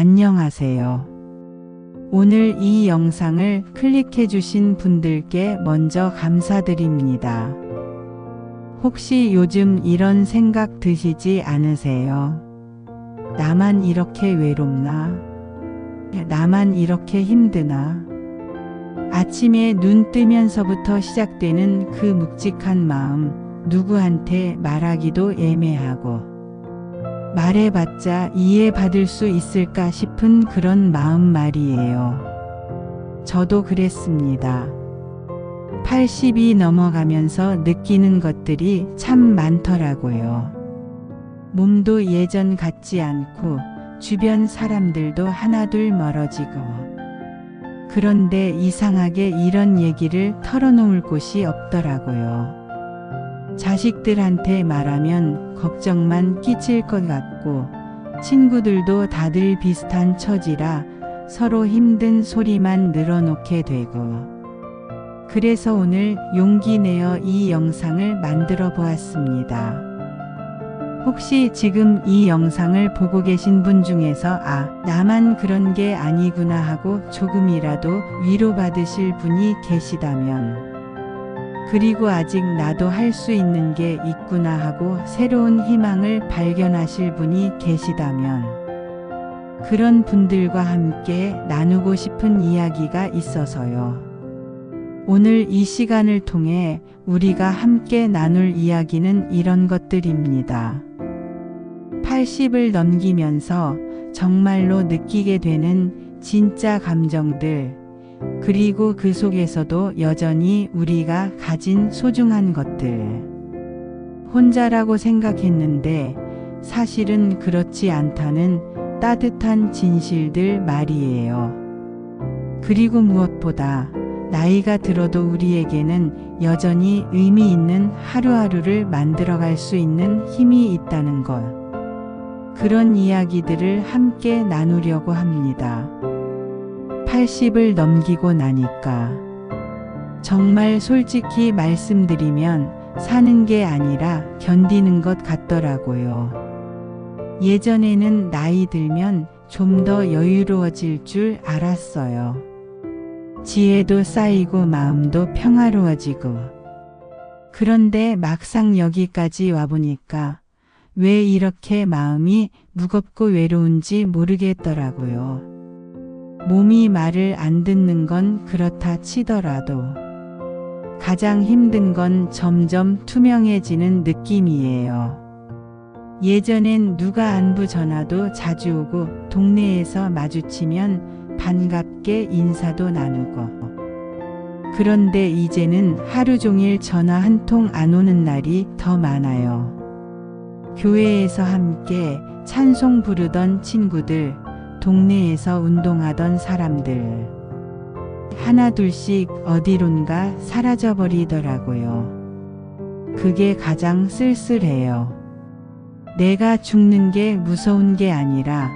안녕하세요. 오늘 이 영상을 클릭해 주신 분들께 먼저 감사드립니다. 혹시 요즘 이런 생각 드시지 않으세요? 나만 이렇게 외롭나? 나만 이렇게 힘드나? 아침에 눈 뜨면서부터 시작되는 그 묵직한 마음, 누구한테 말하기도 애매하고, 말해봤자 이해받을 수 있을까 싶은 그런 마음 말이에요. 저도 그랬습니다. 80이 넘어가면서 느끼는 것들이 참 많더라고요. 몸도 예전 같지 않고 주변 사람들도 하나둘 멀어지고 그런데 이상하게 이런 얘기를 털어놓을 곳이 없더라고요. 자식들한테 말하면 걱정만 끼칠 것 같고 친구들도 다들 비슷한 처지라 서로 힘든 소리만 늘어놓게 되고 그래서 오늘 용기 내어 이 영상을 만들어 보았습니다. 혹시 지금 이 영상을 보고 계신 분 중에서 아, 나만 그런 게 아니구나 하고 조금이라도 위로받으실 분이 계시다면 그리고 아직 나도 할 수 있는 게 있구나 하고 새로운 희망을 발견하실 분이 계시다면 그런 분들과 함께 나누고 싶은 이야기가 있어서요. 오늘 이 시간을 통해 우리가 함께 나눌 이야기는 이런 것들입니다. 80을 넘기면서 정말로 느끼게 되는 진짜 감정들, 그리고 그 속에서도 여전히 우리가 가진 소중한 것들. 혼자라고 생각했는데 사실은 그렇지 않다는 따뜻한 진실들 말이에요. 그리고 무엇보다 나이가 들어도 우리에게는 여전히 의미 있는 하루하루를 만들어갈 수 있는 힘이 있다는 것. 그런 이야기들을 함께 나누려고 합니다. 80을 넘기고 나니까. 정말 솔직히 말씀드리면 사는 게 아니라 견디는 것 같더라고요. 예전에는 나이 들면 좀 더 여유로워질 줄 알았어요. 지혜도 쌓이고 마음도 평화로워지고. 그런데 막상 여기까지 와보니까 왜 이렇게 마음이 무겁고 외로운지 모르겠더라고요. 몸이 말을 안 듣는 건 그렇다 치더라도 가장 힘든 건 점점 투명해지는 느낌이에요. 예전엔 누가 안부 전화도 자주 오고 동네에서 마주치면 반갑게 인사도 나누고 그런데 이제는 하루 종일 전화 한 통 안 오는 날이 더 많아요. 교회에서 함께 찬송 부르던 친구들, 동네에서 운동하던 사람들. 하나둘씩 어디론가 사라져 버리더라고요. 그게 가장 쓸쓸해요. 내가 죽는 게 무서운 게 아니라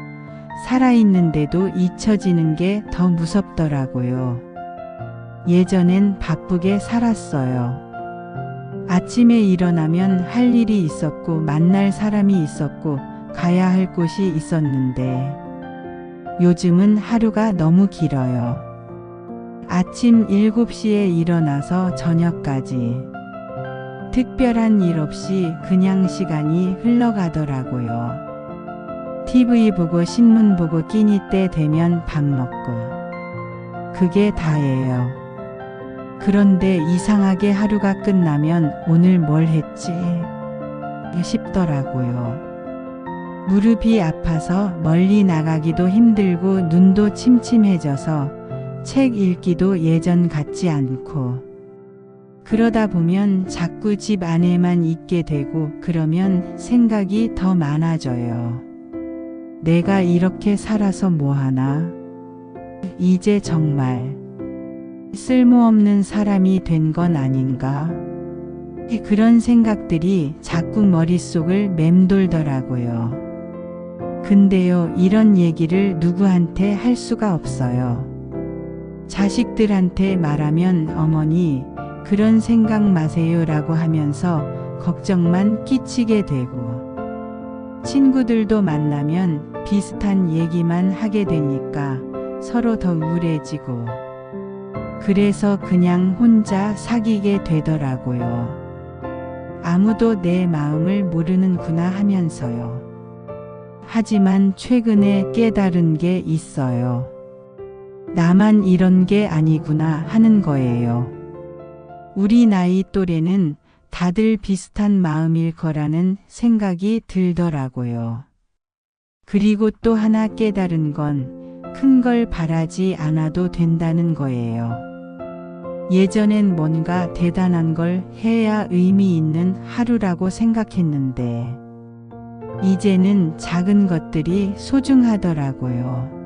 살아있는데도 잊혀지는 게 더 무섭더라고요. 예전엔 바쁘게 살았어요. 아침에 일어나면 할 일이 있었고 만날 사람이 있었고 가야 할 곳이 있었는데 요즘은 하루가 너무 길어요. 아침 7시에 일어나서 저녁까지 특별한 일 없이 그냥 시간이 흘러가더라고요. TV 보고 신문 보고 끼니 때 되면 밥 먹고 그게 다예요. 그런데 이상하게 하루가 끝나면 오늘 뭘 했지 싶더라고요. 무릎이 아파서 멀리 나가기도 힘들고 눈도 침침해져서 책 읽기도 예전 같지 않고 그러다 보면 자꾸 집 안에만 있게 되고 그러면 생각이 더 많아져요. 내가 이렇게 살아서 뭐하나? 이제 정말 쓸모없는 사람이 된 건 아닌가? 그런 생각들이 자꾸 머릿속을 맴돌더라고요. 근데요, 이런 얘기를 누구한테 할 수가 없어요. 자식들한테 말하면 어머니, 그런 생각 마세요 라고 하면서 걱정만 끼치게 되고, 친구들도 만나면 비슷한 얘기만 하게 되니까 서로 더 우울해지고 그래서 그냥 혼자 사귀게 되더라고요. 아무도 내 마음을 모르는구나 하면서요. 하지만 최근에 깨달은 게 있어요. 나만 이런 게 아니구나 하는 거예요. 우리 나이 또래는 다들 비슷한 마음일 거라는 생각이 들더라고요. 그리고 또 하나 깨달은 건 큰 걸 바라지 않아도 된다는 거예요. 예전엔 뭔가 대단한 걸 해야 의미 있는 하루라고 생각했는데, 이제는 작은 것들이 소중하더라고요.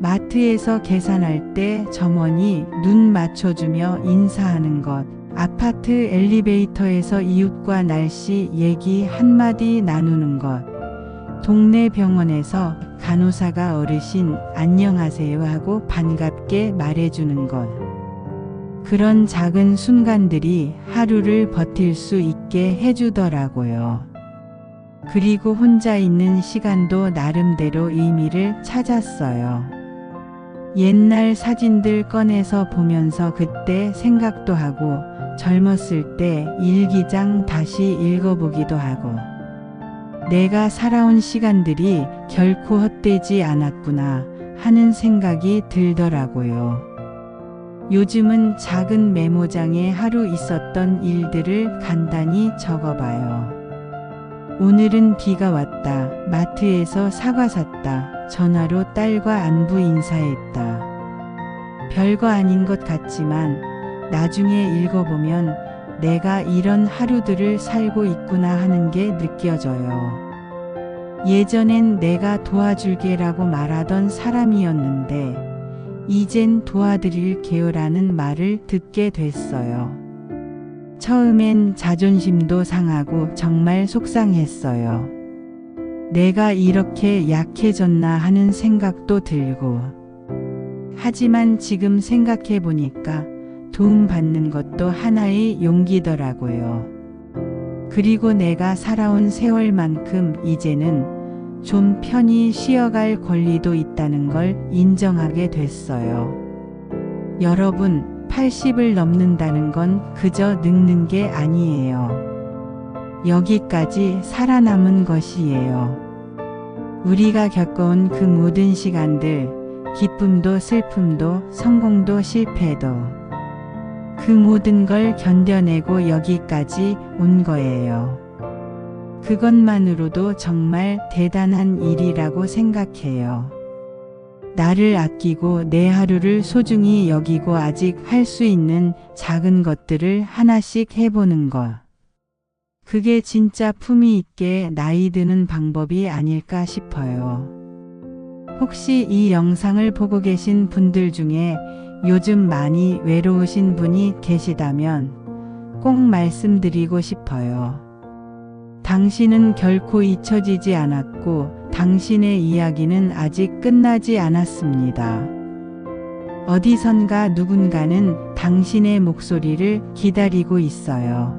마트에서 계산할 때 점원이 눈 맞춰주며 인사하는 것, 아파트 엘리베이터에서 이웃과 날씨 얘기 한마디 나누는 것, 동네 병원에서 간호사가 어르신 안녕하세요 하고 반갑게 말해주는 것. 그런 작은 순간들이 하루를 버틸 수 있게 해주더라고요. 그리고 혼자 있는 시간도 나름대로 의미를 찾았어요. 옛날 사진들 꺼내서 보면서 그때 생각도 하고 젊었을 때 일기장 다시 읽어보기도 하고 내가 살아온 시간들이 결코 헛되지 않았구나 하는 생각이 들더라고요. 요즘은 작은 메모장에 하루 있었던 일들을 간단히 적어봐요. 오늘은 비가 왔다. 마트에서 사과 샀다. 전화로 딸과 안부 인사했다. 별거 아닌 것 같지만 나중에 읽어보면 내가 이런 하루들을 살고 있구나 하는 게 느껴져요. 예전엔 내가 도와줄게라고 말하던 사람이었는데 이젠 도와드릴 게요라는 말을 듣게 됐어요. 처음엔 자존심도 상하고 정말 속상했어요. 내가 이렇게 약해졌나 하는 생각도 들고. 하지만 지금 생각해 보니까 도움받는 것도 하나의 용기더라고요. 그리고 내가 살아온 세월만큼 이제는 좀 편히 쉬어갈 권리도 있다는 걸 인정하게 됐어요. 여러분, 80을 넘는다는 건 그저 늙는 게 아니에요. 여기까지 살아남은 것이에요. 우리가 겪어온 그 모든 시간들, 기쁨도 슬픔도 성공도 실패도 그 모든 걸 견뎌내고 여기까지 온 거예요. 그것만으로도 정말 대단한 일이라고 생각해요. 나를 아끼고 내 하루를 소중히 여기고 아직 할 수 있는 작은 것들을 하나씩 해보는 것. 그게 진짜 품위 있게 나이 드는 방법이 아닐까 싶어요. 혹시 이 영상을 보고 계신 분들 중에 요즘 많이 외로우신 분이 계시다면 꼭 말씀드리고 싶어요. 당신은 결코 잊혀지지 않았고 당신의 이야기는 아직 끝나지 않았습니다. 어디선가 누군가는 당신의 목소리를 기다리고 있어요.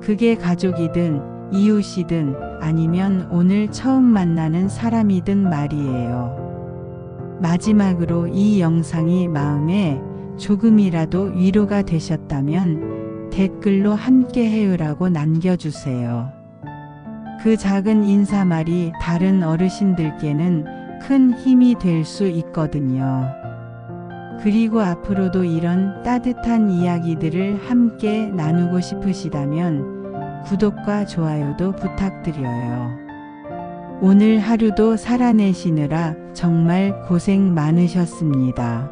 그게 가족이든 이웃이든 아니면 오늘 처음 만나는 사람이든 말이에요. 마지막으로 이 영상이 마음에 조금이라도 위로가 되셨다면 댓글로 함께 해요라고 남겨주세요. 그 작은 인사말이 다른 어르신들께는 큰 힘이 될 수 있거든요. 그리고 앞으로도 이런 따뜻한 이야기들을 함께 나누고 싶으시다면 구독과 좋아요도 부탁드려요. 오늘 하루도 살아내시느라 정말 고생 많으셨습니다.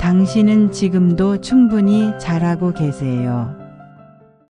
당신은 지금도 충분히 잘하고 계세요.